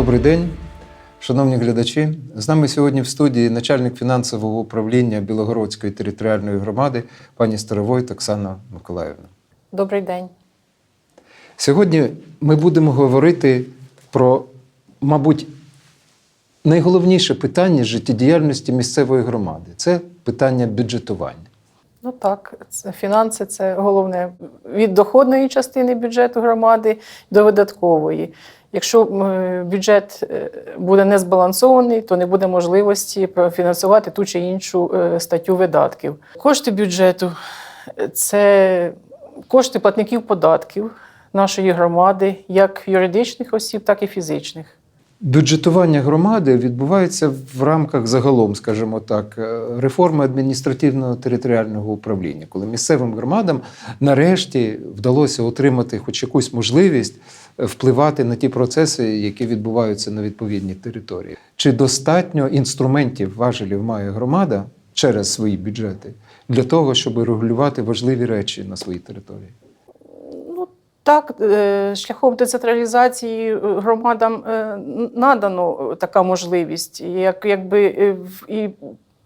Добрий день, шановні глядачі. З нами сьогодні в студії начальник фінансового управління Білогородської територіальної громади пані Старовойт Оксана Миколаївна. Добрий день. Сьогодні ми будемо говорити про, мабуть, найголовніше питання життєдіяльності місцевої громади це питання бюджетування. Ну так, це фінанси це головне від доходної частини бюджету громади до видаткової. Якщо бюджет е, буде не збалансований, то не буде можливості профінансувати ту чи іншу е, статтю видатків. Кошти бюджету е, це кошти платників податків нашої громади, як юридичних осіб, так і фізичних. Бюджетування громади відбувається в рамках загалом, скажімо так, е, реформи адміністративного територіального управління, коли місцевим громадам нарешті вдалося отримати хоч якусь можливість е, впливати на ті процеси, які відбуваються на відповідній території. Чи достатньо інструментів важелів має громада через свої бюджети для того, щоб регулювати важливі речі на своїй території? Ну так, е, шляхом децентралізації е, громадам е, надано така можливість. Як, якби, і,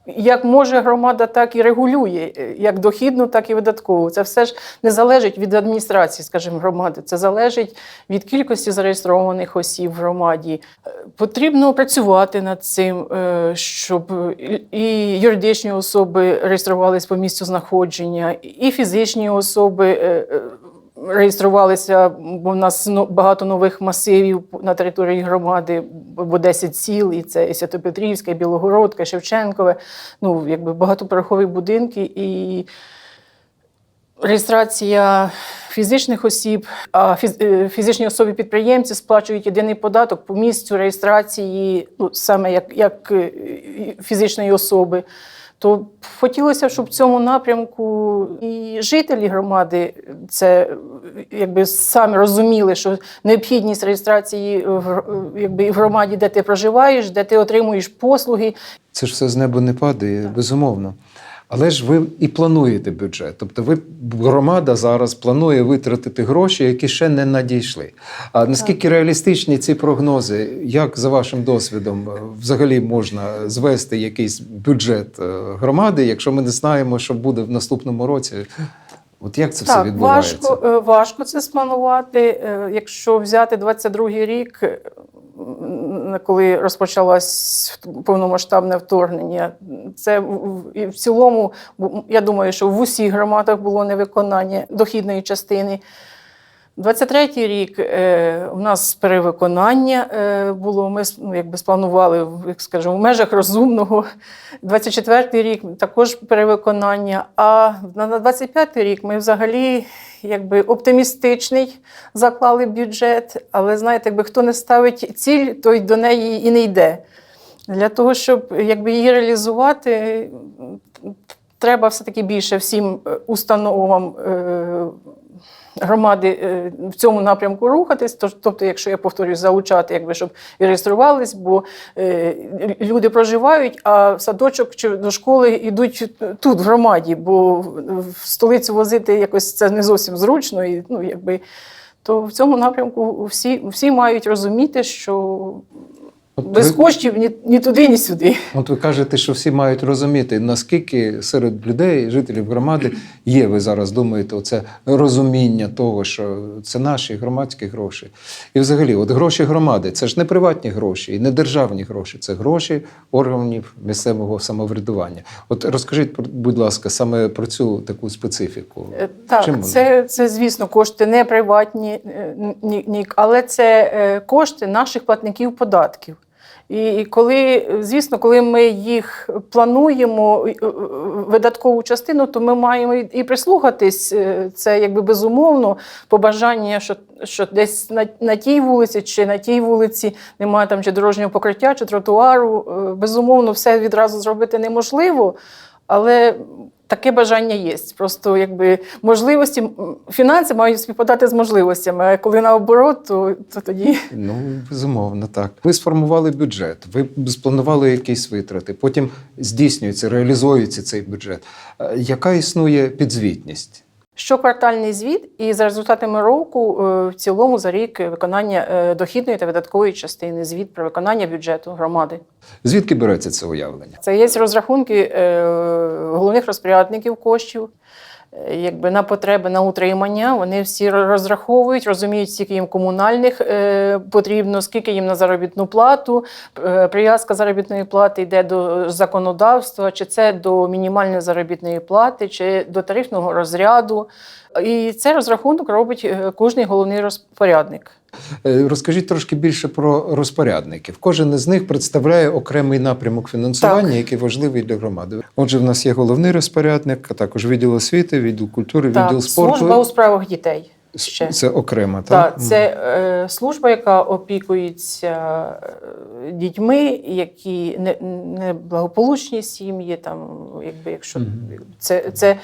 як може громада, так і регулює, е, як дохідну, так і видаткову. Це все ж не залежить від адміністрації, скажімо, громади. Це залежить від кількості зареєстрованих осіб в громаді. Е, Потрібно працювати над цим, е, щоб і- юридичні особи реєструвалися по місцю знаходження, і фізичні особи. Реєструвалися, бо в нас ну, багато нових масивів на території громади, бо 10 сіл, і це і Святопетрівська, і Білогородка, і Шевченкове, ну, якби багатоповерхові будинки і реєстрація фізичних осіб, а е, фізичні особи-підприємці сплачують єдиний податок по місцю реєстрації, ну, саме як, як е, фізичної особи. То хотілося, щоб в цьому напрямку і жителі громади це якби самі розуміли, що необхідність реєстрації в якби, в громаді, де ти проживаєш, де ти отримуєш послуги, Це ж все з неба не падає, безумовно. Але ж ви і плануєте бюджет. Тобто, ви громада зараз планує витратити гроші, які ще не надійшли. А наскільки реалістичні ці прогнози? Як за вашим досвідом взагалі можна звести якийсь бюджет е, громади, якщо ми не знаємо, що буде в наступному році? От як це все відбувається? важко, е, важко це спланувати. Е, Якщо взяти 22-й рік, е, коли розпочалось повномасштабне вторгнення, це в- цілому, я думаю, що в усіх громадах було невиконання дохідної частини. 23-й рік е, у нас перевиконання е, було. Ми ну, якби спланували як скажемо, в межах розумного. 24-й рік також перевиконання. А на на 25-й рік ми взагалі якби оптимістичний заклали бюджет. Але знаєте, якби хто не ставить ціль, той до неї і не йде. Для того, щоб якби її реалізувати, треба все-таки більше всім е, установам. е, Громади е, в цьому напрямку рухатись, тобто, якщо я повторюю, залучати, якби щоб і реєструвались, бо е, люди проживають, а в садочок чи до школи йдуть тут, в громаді, бо в столицю возити якось це не зовсім зручно. І, ну, якби, то в цьому напрямку всі, всі мають розуміти, що От без ви- коштів ні, ні туди, ні сюди. От ви кажете, що всі мають розуміти, наскільки серед людей, жителів громади, є, ви зараз думаєте, оце розуміння того, що це наші громадські гроші. І взагалі, от гроші громади це ж не приватні гроші і не державні гроші, це гроші органів місцевого самоврядування. От розкажіть, будь ласка, саме про цю таку специфіку. Е, Так, Чим це, це, звісно, кошти не приватні, е, але це е, кошти наших платників податків. І коли, звісно, коли ми їх плануємо, е, видаткову частину, то ми маємо і і прислухатись. е, Це якби безумовно побажання, що, що десь на, на тій вулиці чи на тій вулиці немає там чи дорожнього покриття, чи тротуару. Е, Безумовно, все відразу зробити неможливо. Але таке бажання є. Просто якби можливості, фінанси мають співпадати з можливостями. А коли наоборот, то, то тоді Ну, безумовно, так. Ви сформували бюджет, ви спланували якісь витрати, потім здійснюється, реалізується цей бюджет. Е, Яка існує підзвітність? Щоквартальний звіт, і за результатами року е, в цілому за рік виконання е, дохідної та видаткової частини, звіт про виконання бюджету громади. Звідки береться це уявлення? Це є розрахунки е, головних розпорядників коштів. Е, Якби на потреби на утримання вони всі розраховують, розуміють, скільки їм комунальних е, потрібно, скільки їм на заробітну плату. Е, прив'язка заробітної плати йде до законодавства, чи це до мінімальної заробітної плати, чи до тарифного розряду. І цей розрахунок робить е, кожний головний розпорядник. Е, Розкажіть трошки більше про розпорядників. Кожен із них представляє окремий напрямок фінансування, Так. який важливий для громади. Отже, в нас є головний розпорядник, а також відділ освіти, відділ культури, відділ Так, спорту. служба у справах дітей. Ще. Це окремо, так? Так, це е, служба, яка опікується е, дітьми, які не, неблагополучні сім'ї, там, якби, якщо це, це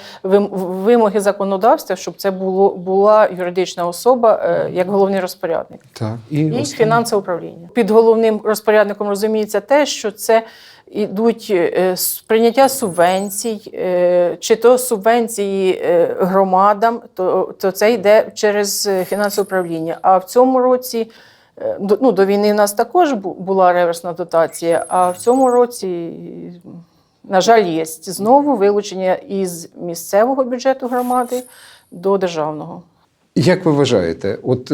вимоги законодавства, щоб це було, була юридична особа е, як головний розпорядник. так. І, І фінансове управління. Під головним розпорядником розуміється те, що це йдуть е, прийняття субвенцій, е, чи то субвенції е, громадам, то, то це йде через фінансове управління. А в цьому році. Ну, до війни в нас також була реверсна дотація, а в цьому році, на жаль, є знову вилучення із місцевого бюджету громади до державного. Як ви вважаєте, от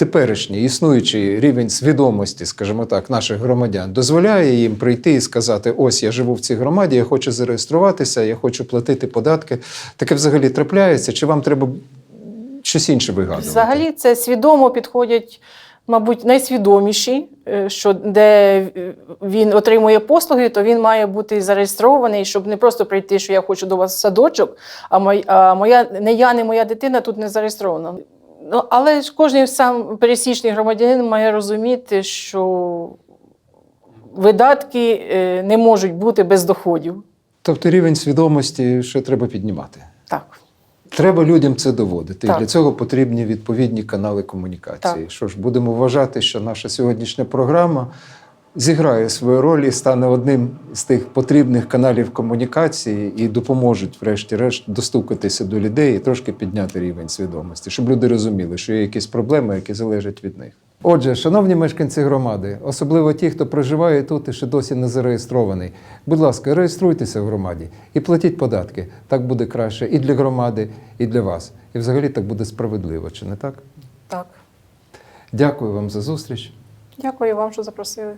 теперішній існуючий рівень свідомості, скажімо так, наших громадян дозволяє їм прийти і сказати: ось я живу в цій громаді, я хочу зареєструватися, я хочу платити податки. Таке взагалі трапляється? Чи вам треба щось інше вигадувати? Взагалі, це свідомо підходять, мабуть, найсвідоміші, е, що де він отримує послуги, то він має бути зареєстрований, щоб не просто прийти, що я хочу до вас в садочок, а моя не я, не моя дитина тут не зареєстрована. Ну, але ж кожен сам пересічний громадянин має розуміти, що видатки е, не можуть бути без доходів. Тобто рівень свідомості ще треба піднімати. Так. Треба людям це доводити. Так. І для цього потрібні відповідні канали комунікації. Так. Що ж, будемо вважати, що наша сьогоднішня програма зіграє свою роль і стане одним з тих потрібних каналів комунікації і допоможуть, врешті-решт, достукатися до людей і трошки підняти рівень свідомості, щоб люди розуміли, що є якісь проблеми, які залежать від них. Отже, шановні мешканці громади, особливо ті, хто проживає тут і ще досі не зареєстрований, будь ласка, реєструйтеся в громаді і платіть податки. Так буде краще і для громади, і для вас. І взагалі так буде справедливо, чи не так? Так. Дякую вам за зустріч. Дякую вам, що запросили.